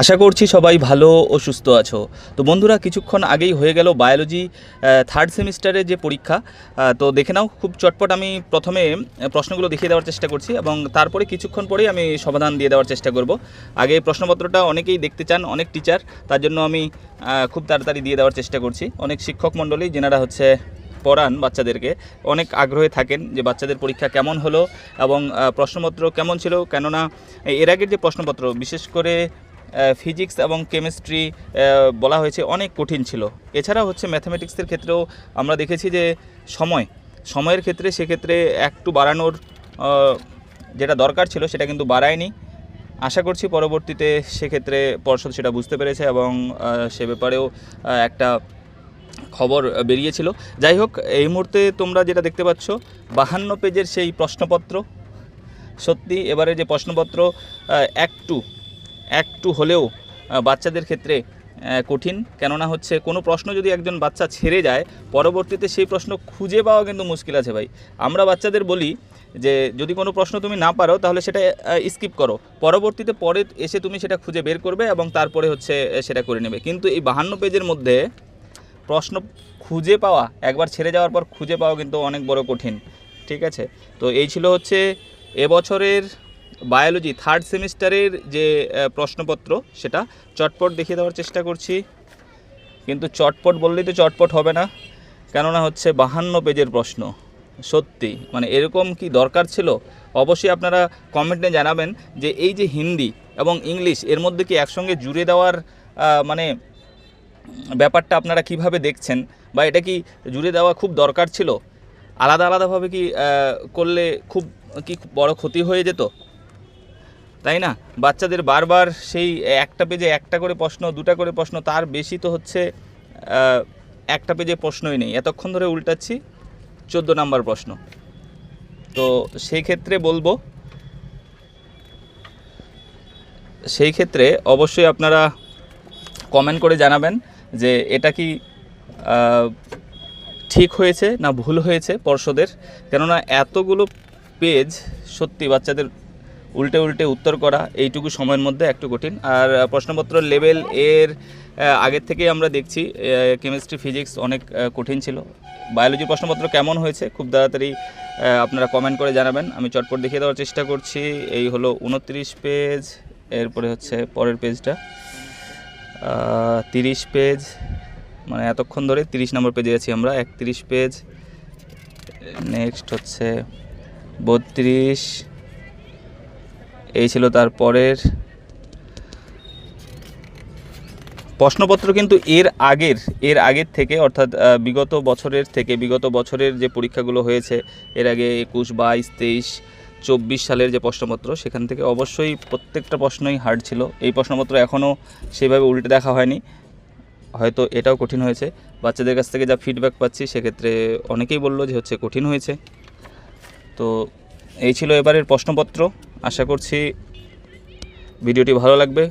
আশা করছি সবাই ভালো ও সুস্থ আছো। তো বন্ধুরা, কিছুক্ষণ আগেই হয়ে গেল বায়োলজি থার্ড সেমিস্টারের যে পরীক্ষা। তো দেখে নাও, খুব চটপট আমি প্রথমে প্রশ্নগুলো দেখিয়ে দেওয়ার চেষ্টা করছি এবং তারপরে কিছুক্ষণ পরেই আমি সমাধান দিয়ে দেওয়ার চেষ্টা করব। আগে প্রশ্নপত্রটা অনেকেই দেখতে চান, অনেক টিচার তার জন্য আমি খুব তাড়াতাড়ি দিয়ে দেওয়ার চেষ্টা করছি। অনেক শিক্ষক মণ্ডলী, যেনারা হচ্ছে পড়ান বাচ্চাদেরকে, অনেক আগ্রহে থাকেন যে বাচ্চাদের পরীক্ষা কেমন হলো এবং প্রশ্নপত্র কেমন ছিল। কেননা, এর আগের যে প্রশ্নপত্র, বিশেষ করে ফিজিক্স এবং কেমিস্ট্রি বলা হয়েছে অনেক কঠিন ছিল। এছাড়া হচ্ছে ম্যাথামেটিক্সের ক্ষেত্রেও আমরা দেখেছি যে সময়, সময়ের ক্ষেত্রে সেক্ষেত্রে একটু বাড়ানোর যেটা দরকার ছিল সেটা কিন্তু বাড়ায়নি। আশা করছি পরবর্তীতে সেক্ষেত্রে পর্ষদ সেটা বুঝতে পেরেছে এবং সে ব্যাপারেও একটা খবর বেরিয়েছিল। যাই হোক, এই মুহূর্তে তোমরা যেটা দেখতে পাচ্ছ, বাহান্ন পেজের সেই প্রশ্নপত্র। সত্যি, এবারে যে প্রশ্নপত্র একটু একটু হলেও বাচ্চাদের ক্ষেত্রে কঠিন। কেননা হচ্ছে, কোনো প্রশ্ন যদি একজন বাচ্চা ছেড়ে যায়, পরবর্তীতে সেই প্রশ্ন খুঁজে পাওয়া কিন্তু মুশকিল আছে ভাই। আমরা বাচ্চাদের বলি যে, যদি কোনো প্রশ্ন তুমি না পারো, তাহলে সেটা স্কিপ করো। পরবর্তীতে পরে এসে তুমি সেটা খুঁজে বের করবে এবং তারপরে হচ্ছে সেটা করে নেবে। কিন্তু এই বাহান্ন পেজের মধ্যে প্রশ্ন খুঁজে পাওয়া, একবার ছেড়ে যাওয়ার পর খুঁজে পাওয়া কিন্তু অনেক বড় কঠিন। ঠিক আছে? তো এই ছিল হচ্ছে, এবছরের বায়োলজি থার্ড সেমিস্টারের যে প্রশ্নপত্র, সেটা চটপট দেখিয়ে দেওয়ার চেষ্টা করছি। কিন্তু চটপট বললেই তো চটপট হবে না। কেননা হচ্ছে বাহান্ন পেজের প্রশ্ন, সত্যি। মানে এরকম কি দরকার ছিল? অবশ্যই আপনারা কমেন্টে জানাবেন যে, এই যে হিন্দি এবং ইংলিশ, এর মধ্যে কি একসঙ্গে জুড়ে দেওয়ার মানে ব্যাপারটা আপনারা কীভাবে দেখছেন? বা এটা কি জুড়ে দেওয়া খুব দরকার ছিল? আলাদা আলাদাভাবে কি করলে খুব, কি বড় ক্ষতি হয়ে যেত? তাই না? বাচ্চাদের বারবার সেই একটা পেজে একটা করে প্রশ্ন, দুটা করে প্রশ্ন, তার বেশি তো হচ্ছে একটা পেজে প্রশ্নই নেই। এতক্ষণ ধরে উল্টাচ্ছি, চোদ্দ নাম্বার প্রশ্ন। তো সেই ক্ষেত্রে বলব, সেই ক্ষেত্রে অবশ্যই আপনারা কমেন্ট করে জানাবেন যে এটা কি ঠিক হয়েছে না ভুল হয়েছে পর্ষদের। কেননা এতগুলো পেজ সত্যি বাচ্চাদের উল্টে উল্টে উত্তর করা, এইটুকু সময়ের মধ্যে একটু কঠিন। আর প্রশ্নপত্র লেভেল এর আগের থেকেই আমরা দেখছি কেমিস্ট্রি, ফিজিক্স অনেক কঠিন ছিল। বায়োলজির প্রশ্নপত্র কেমন হয়েছে খুব তাড়াতাড়ি আপনারা কমেন্ট করে জানাবেন। আমি চটপট দেখিয়ে দেওয়ার চেষ্টা করছি। এই হলো উনত্রিশ পেজ এরপরে হচ্ছে পরের পেজটা তিরিশ পেজ মানে এতক্ষণ ধরে তিরিশ নম্বর পেজে আছি আমরা, একত্রিশ পেজ নেক্সট হচ্ছে বত্রিশ এই ছিল তার পরের প্রশ্নপত্র, কিন্তু এর আগের এর আগের থেকে, অর্থাৎ বিগত বছরের থেকে, বিগত বছরের যে পরীক্ষাগুলো হয়েছে, এর আগে একুশ, বাইশ, তেইশ, চব্বিশ সালের যে প্রশ্নপত্র, সেখান থেকে অবশ্যই প্রত্যেকটা প্রশ্নই হার্ড ছিল। এই প্রশ্নপত্র এখনও সেভাবে উল্টে দেখা হয়নি। হয়তো এটাও কঠিন হয়েছে। বাচ্চাদের কাছ থেকে যা ফিডব্যাক পাচ্ছি, সেক্ষেত্রে অনেকেই বলল যে হচ্ছে কঠিন হয়েছে। তো এই ছিল এবারের প্রশ্নপত্র। আশা করছি ভিডিওটি ভালো লাগবে।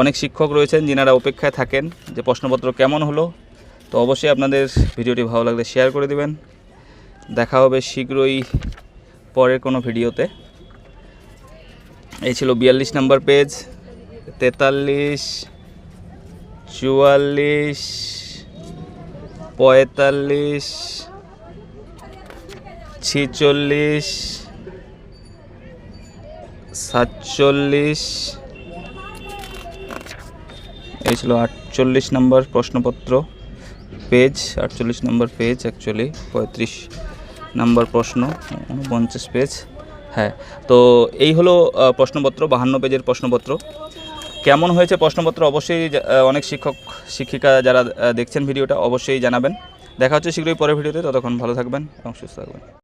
অনেক শিক্ষক রয়েছেন যিনারা অপেক্ষায় থাকেন যে প্রশ্নপত্র কেমন হলো। তো অবশ্যই আপনাদের ভিডিওটি ভালো লাগলে শেয়ার করে দিবেন। দেখা হবে শীঘ্রই পরের কোনো ভিডিওতে। এই ছিল বিয়াল্লিশ নাম্বার পেজ, তেতাল্লিশ, চুয়াল্লিশ, পঁয়তাল্লিশ, ছিচল্লিশ সাতচল্লিশ। এই ছিল আটচল্লিশ নম্বর প্রশ্নপত্র পেজ, আটচল্লিশ নম্বর পেজ অ্যাকচুয়ালি পঁয়ত্রিশ নম্বর প্রশ্ন, উনপঞ্চাশ পেজ। হ্যাঁ তো এই হলো প্রশ্নপত্র, বাহান্ন পেজের প্রশ্নপত্র। কেমন হয়েছে প্রশ্নপত্র? অবশ্যই অনেক শিক্ষক, শিক্ষিকা যারা দেখছেন ভিডিওটা, অবশ্যই জানাবেন। দেখা হচ্ছে শীঘ্রই পরের ভিডিওতে, ততক্ষণ ভালো থাকবেন এবং সুস্থ থাকবেন।